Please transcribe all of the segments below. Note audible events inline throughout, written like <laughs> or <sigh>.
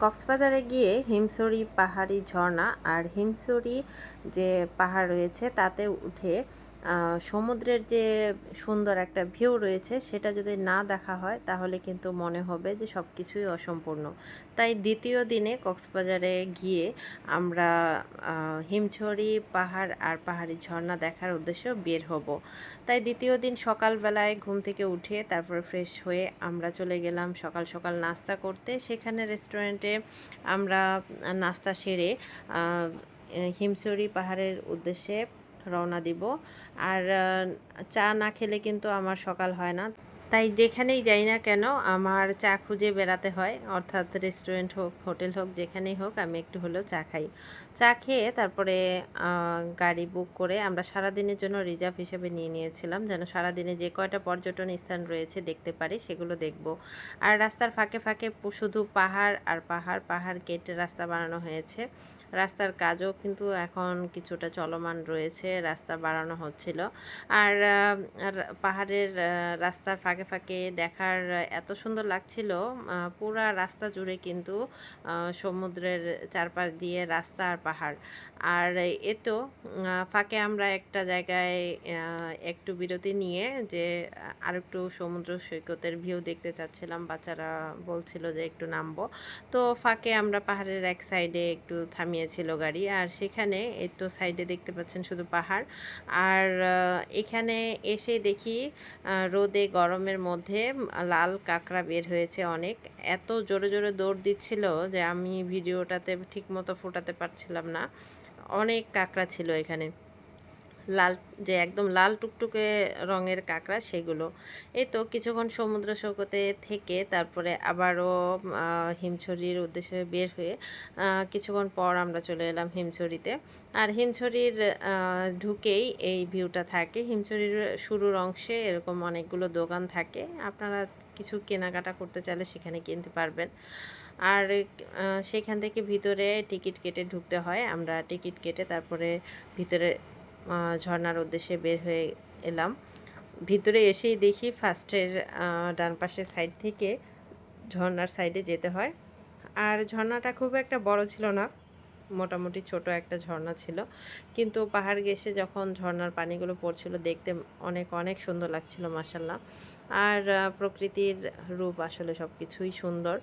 কক্সবাজারে গিয়ে হিমসরি পাহাড়ি ঝর্ণা আর হিমসরি যে পাহাড় রয়েছে তাতে উঠে সমুদ্রের যে সুন্দর একটা ভিউ রয়েছে, সেটা যদি না দেখা হয়, তাহলে কিন্তু মনে হবে যে সব কিছুই অসম্পূর্ণ। তাই দ্বিতীয় দিনে কক্সবাজারে গিয়ে আমরা হিমছড়ি পাহাড় আর পাহাড়ি ঝর্ণা দেখার উদ্দেশ্যে বের হব। তাই দ্বিতীয় দিন সকালবেলায় ঘুম থেকে উঠে তারপর ফ্রেশ হয়ে আমরা চলে গেলাম সকাল সকাল নাস্তা করতে। সেখানে রেস্টুরেন্টে আমরা নাস্তা সেরে হিমছড়ি পাহাড়ের উদ্দেশ্যে রওনা দিব। আর চা না খেলে কিন্তু আমার সকাল হয় না। তাই যেখানেই যাই না কেন, আমার চা খুঁজে বেড়াতে হয়। অর্থাৎ রেস্টুরেন্ট হোক হোটেল হোক, যেখানেই হোক, আমি একটু হলেও চা খাই। চা খেয়ে তারপরে গাড়ি বুক করে আমরা সারাদিনের জন্য রিজার্ভ হিসেবে নিয়ে নিয়েছিলাম। যেন সারাদিনে যে কয়টা পর্যটন স্থান রয়েছে দেখতে পারি, সেগুলো দেখব। আর রাস্তার ফাঁকে ফাঁকে শুধু পাহাড় আর পাহাড় পাহাড় কেটে রাস্তা বানানো হয়েছে। রাস্তার কাজও কিন্তু এখন কিছুটা চলমান রয়েছে, রাস্তা বাড়ানো হচ্ছিল। আর পাহাড়ের রাস্তার ফাঁকে ফাঁকে দেখার এত সুন্দর লাগছিল পুরা রাস্তা জুড়ে কিন্তু সমুদ্রের চারপাশ দিয়ে রাস্তা আর পাহাড়। আর এ তো ফাঁকে আমরা একটা জায়গায় একটু বিরতি নিয়ে যে, আর একটু সমুদ্র সৈকতের ভিউ দেখতে চাচ্ছিলাম, বাচ্চারা বলছিল যে একটু নামবো। তো ফাঁকে আমরা পাহাড়ের এক সাইডে একটু থামিয়েছিল গাড়ি। আর সেখানে এই তো সাইডে দেখতে পাচ্ছেন শুধু পাহাড়। আর এখানে এসে দেখি রোদে, গরমের মধ্যে লাল কাঁকড়া বের হয়েছে অনেক। এত জোরে জোরে দৌড় দিচ্ছিল যে আমি ভিডিওটাতে ঠিকমতো ফোটাতে পারছিলাম না। অনেক কাঁকড়া ছিল এখানে। লাল, যে একদম লাল টুকটুকে রঙের কাঁকড়া সেগুলো। এই তো কিছুক্ষণ সমুদ্র সৈকতে থেকে তারপরে আবারও হিমছড়ির উদ্দেশ্যে বের হয়ে কিছুক্ষণ পর আমরা চলে এলাম হিমছড়িতে। আর হিমছড়ির ঢুকেই এই ভিউটা থাকে। হিমছড়ির শুরুর অংশে এরকম অনেকগুলো দোকান থাকে। আপনারা কিছু কেনাকাটা করতে চাইলে সেখানে কিনতে পারবেন। আর সেখান থেকে ভিতরে টিকিট কেটে ঢুকতে হয়। আমরা টিকিট কেটে তারপরে ভিতরে আহ, ঝর্ণার উদ্দেশ্যে বের হয়ে এলাম। ভিতরে এসেই দেখি ফার্স্টের ডান পাশের সাইড থেকে ঝর্নার সাইডে যেতে হয়। আর ঝর্নাটা খুব একটা বড় ছিল না। মোটামুটি ছোট একটা ঝর্ণা ছিল। কিন্তু পাহাড় ঘেঁষে যখন ঝর্ণার পানিগুলো পড়ছিল দেখতে অনেক অনেক সুন্দর লাগছিল মাসাল্লাহ আর প্রকৃতির রূপ আসলে সব কিছুই সুন্দর।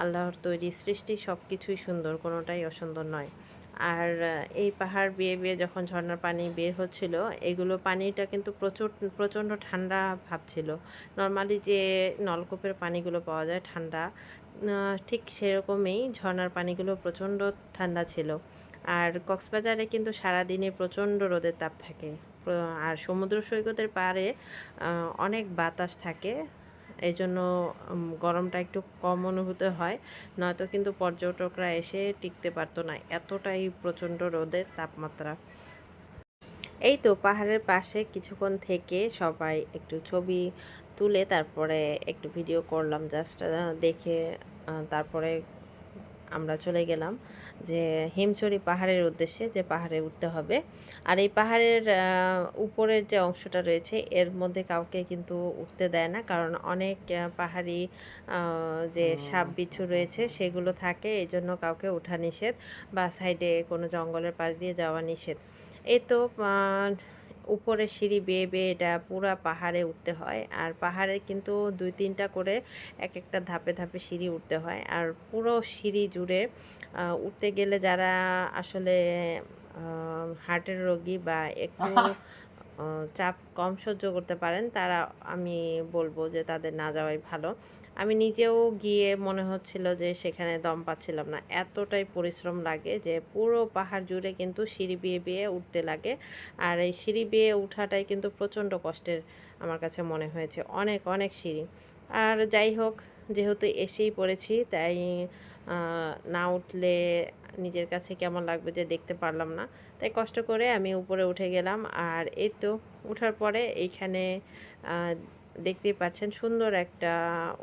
আল্লাহর তৈরি সৃষ্টি সব কিছুই সুন্দর, কোনোটাই অসুন্দর নয়। আর এই পাহাড় বেয়ে বেয়ে যখন ঝর্ণার পানি বের হচ্ছিল, এগুলো পানিটা কিন্তু প্রচুর, প্রচণ্ড ঠান্ডা ভাব ছিল। নর্মালি যে নলকূপের পানিগুলো পাওয়া যায় ঠান্ডা ঠিক সেরকমই ঝর্নার পানিগুলো প্রচণ্ড ঠান্ডা ছিল। আর কক্সবাজারে কিন্তু সারাদিনে প্রচণ্ড রোদের তাপ থাকে। আর সমুদ্র সৈকতের আহ, অনেক বাতাস থাকে। এই জন্য গরমটা একটু কম অনুভূত হয়। নয়তো কিন্তু পর্যটকরা এসে টিকতে পারতো না। এতটাই প্রচণ্ড রোদের তাপমাত্রা। এই তো পাহাড়ের পাশে কিছুক্ষণ থেকে সবাই একটু ছবি তুলে তারপরে একটু ভিডিও করলাম জাস্ট দেখে তারপরে আমরা চলে গেলাম যে হিমছড়ি পাহাড়ের উদ্দেশ্যে যে পাহাড়ে উঠতে হবে। আর এই পাহাড়ের উপরের যে অংশটা রয়েছে এর মধ্যে কাউকে কিন্তু উঠতে দেয় না কারণ অনেক পাহাড়ি যে সাপ বিচ্ছু রয়েছে সেগুলো থাকে এই জন্য কাউকে ওঠা নিষেধ বা সাইডে কোনো জঙ্গলের পাশ দিয়ে যাওয়া নিষেধ। এই তো উপরে সিঁড়ি বেয়ে বেয়ে এটা পুরা পাহাড়ে উঠতে হয়। আর পাহাড়ে কিন্তু দুই তিনটা করে এক একটা ধাপে ধাপে সিঁড়ি উঠতে হয়। আর পুরো সিঁড়ি জুড়ে উঠতে গেলে যারা আসলে হার্টের রোগী বা একটু <laughs> চাপ কম সহ্য করতে পারেন তারা আমি বলব যে তাদের না যাওয়াই ভালো। আমি নিজেও গিয়ে মনে হচ্ছিল যে সেখানে দম পাচ্ছিলাম না। এতটাই পরিশ্রম লাগে যে পুরো পাহাড় জুড়ে কিন্তু সিঁড়ি বেয়ে বেয়ে উঠতে লাগে। আর এই সিঁড়ি বেয়ে উঠাটাই কিন্তু প্রচণ্ড কষ্টের আমার কাছে মনে হয়েছে, অনেক অনেক সিঁড়ি। আর যাই হোক, যেহেতু এসেই পড়েছি, তাই না উঠলে নিজের কাছে কেমন লাগবে যে দেখতে পারলাম না। তাই কষ্ট করে আমি উপরে উঠে গেলাম। আর এই তো, উঠার পরে এইখানে দেখতেই পাচ্ছেন সুন্দর একটা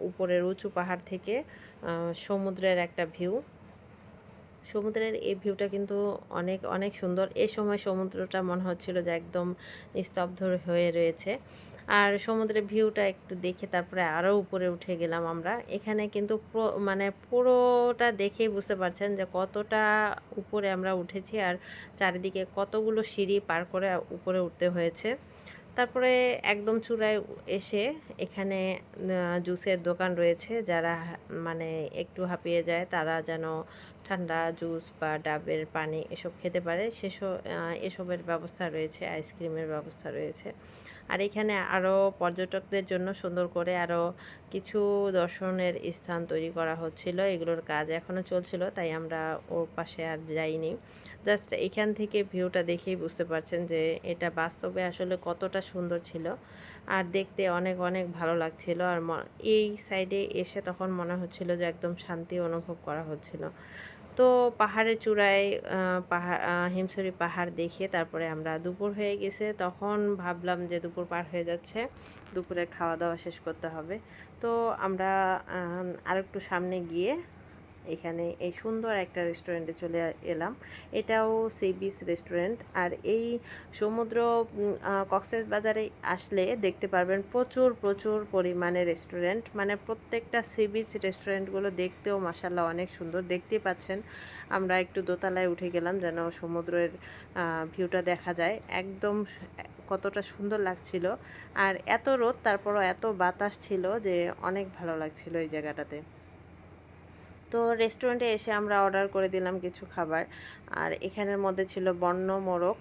উপরের উঁচু পাহাড় থেকে সমুদ্রের একটা ভিউ সমুদ্রের এই ভিউটা কিন্তু অনেক অনেক সুন্দর। এ সময় সমুদ্রটা মনে হচ্ছিল যে একদম স্তব্ধ হয়ে রয়েছে। আর সমুদ্রের ভিউটা একটু দেখে তারপরে আরও উপরে উঠে গেলাম আমরা। এখানে কিন্তু মানে পুরোটা দেখেই বুঝতে পারছেন যে কতটা উপরে আমরা উঠেছি আর চারিদিকে কতগুলো সিঁড়ি পার করে উপরে উঠতে হয়েছে। তারপরে একদম চূড়ায় এসে এখানে জুসের দোকান রয়েছে। যারা মানে একটু হাঁপিয়ে যায়, তারা যেন ঠান্ডা জুস বা ডাবের পানি এসব খেতে পারে। সেসব এসবের ব্যবস্থা রয়েছে, আইসক্রিমের ব্যবস্থা রয়েছে। আর এখানে আরও পর্যটকদের জন্য সুন্দর করে আরও কিছু দর্শনের স্থান তৈরি করা হচ্ছিল, এগুলোর কাজ এখনও চলছিল, তাই আমরা ওর পাশে আর যাইনি। জাস্ট এখান থেকে ভিউটা দেখেই বুঝতে পারছেন যে এটা বাস্তবে আসলে কতটা সুন্দর ছিল। আর দেখতে অনেক অনেক ভালো লাগছিল, আর এই সাইডে এসে তখন মনে হচ্ছিল যে একদম শান্তি অনুভব করা হচ্ছিল। তো পাহাড়ের চূড়ায় পাহাড় হিমসরি পাহাড় দেখে তারপরে আমরা দুপুর হয়ে গেছে। তখন ভাবলাম যে দুপুর পার হয়ে যাচ্ছে দুপুরে খাওয়া দাওয়া শেষ করতে হবে। তো আমরা আরেকটু সামনে গিয়ে এখানে এই সুন্দর একটা রেস্টুরেন্টে চলে এলাম। এটাও সি বিচ রেস্টুরেন্ট আর এই সমুদ্র কক্সেস বাজারে আসলে দেখতে পারবেন প্রচুর প্রচুর পরিমাণে রেস্টুরেন্ট মানে প্রত্যেকটা সি বিচ রেস্টুরেন্টগুলো দেখতেও মাসাল্লাহ অনেক সুন্দর। দেখতেই পাচ্ছেন আমরা একটু দোতলায় উঠে গেলাম যেন সমুদ্রের ভিউটা দেখা যায়। একদম কতটা সুন্দর লাগছিল। আর এত রোদ, তারপরও এত বাতাস ছিল যে অনেক ভালো লাগছিল এই জায়গাটাতে। তো রেস্টুরেন্টে এসে আমরা অর্ডার করে দিলাম কিছু খাবার। আর এখানের মধ্যে ছিল বন্য মোরগ,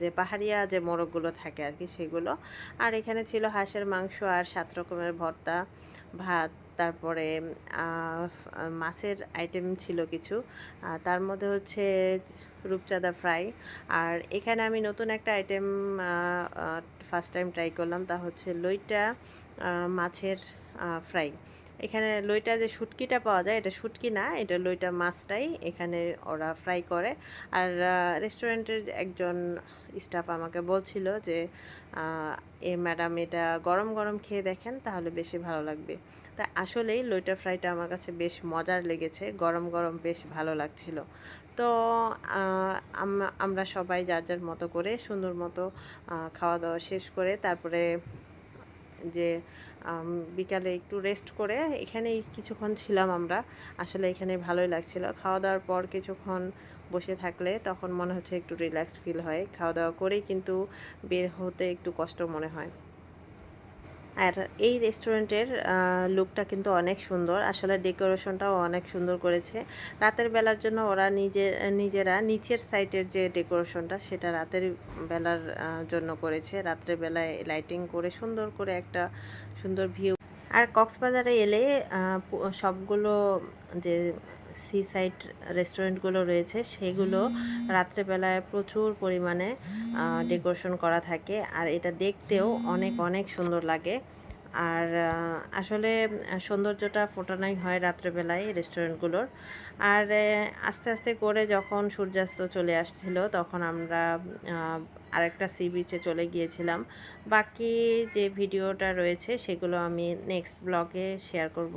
যে পাহাড়িয়া যে মোরগগুলো থাকে আর কি সেগুলো। আর এখানে ছিল হাঁসের মাংস আর সাত রকমের ভর্তা, ভাত, তারপরে মাছের আইটেম ছিল কিছু। তার মধ্যে হচ্ছে রূপচাঁদা ফ্রাই আর এখানে আমি নতুন একটা আইটেম ফার্স্ট টাইম ট্রাই করলাম, তা হচ্ছে লইটা মাছের ফ্রাই। এখানে লইটা যে শুটকিটা পাওয়া যায়, এটা শুটকি না, এটা লইটা মাছটাই এখানে ওরা ফ্রাই করে। আর রেস্টুরেন্টের একজন স্টাফ আমাকে বলছিল যে এ ম্যাডাম এটা গরম গরম খেয়ে দেখেন, তাহলে বেশি ভালো লাগবে। তা আসলেই লইটা ফ্রাইটা আমার কাছে বেশ মজার লেগেছে, গরম গরম বেশ ভালো লাগছিল। তো আমরা সবাই যার যার মতো করে সুন্দর মতো খাওয়া দাওয়া শেষ করে তারপরে যে বিকালে একটু রেস্ট করে এখানেই কিছুক্ষণ ছিলাম আমরা। আসলে এখানে ভালোই লাগছিল। খাওয়া দাওয়ার পর কিছুক্ষণ বসে থাকলে তখন মনে হচ্ছে একটু রিল্যাক্স ফিল হয়। খাওয়া দাওয়া করেই কিন্তু বের হতে একটু কষ্ট মনে হয়। আর এই রেস্টুরেন্টের লুকটা কিন্তু অনেক সুন্দর। আসলে ডেকোরেশনটাও অনেক সুন্দর করেছে। রাতের বেলার জন্য ওরা নিজে, নিজেরা নিচের সাইডের যে ডেকোরেশনটা সেটা রাতের বেলার জন্য করেছে। রাত্রের বেলায় লাইটিং করে সুন্দর করে একটা সুন্দর ভিউ আর কক্সবাজারে এলে সবগুলো যে সি সাইড রেস্টুরেন্টগুলো রয়েছে সেগুলো রাত্রেবেলায় প্রচুর পরিমাণে ডেকোরেশন করা থাকে। আর এটা দেখতেও অনেক অনেক সুন্দর লাগে। আর আসলে সৌন্দর্যটা ফোটানোই হয় রাত্রেবেলায় রেস্টুরেন্টগুলোর আর আস্তে আস্তে করে যখন সূর্যাস্ত চলে আসছিল তখন আমরা আরেকটা সি বিচে চলে গিয়েছিলাম। বাকি যে ভিডিওটা রয়েছে সেগুলো আমি নেক্সট ব্লগে শেয়ার করব।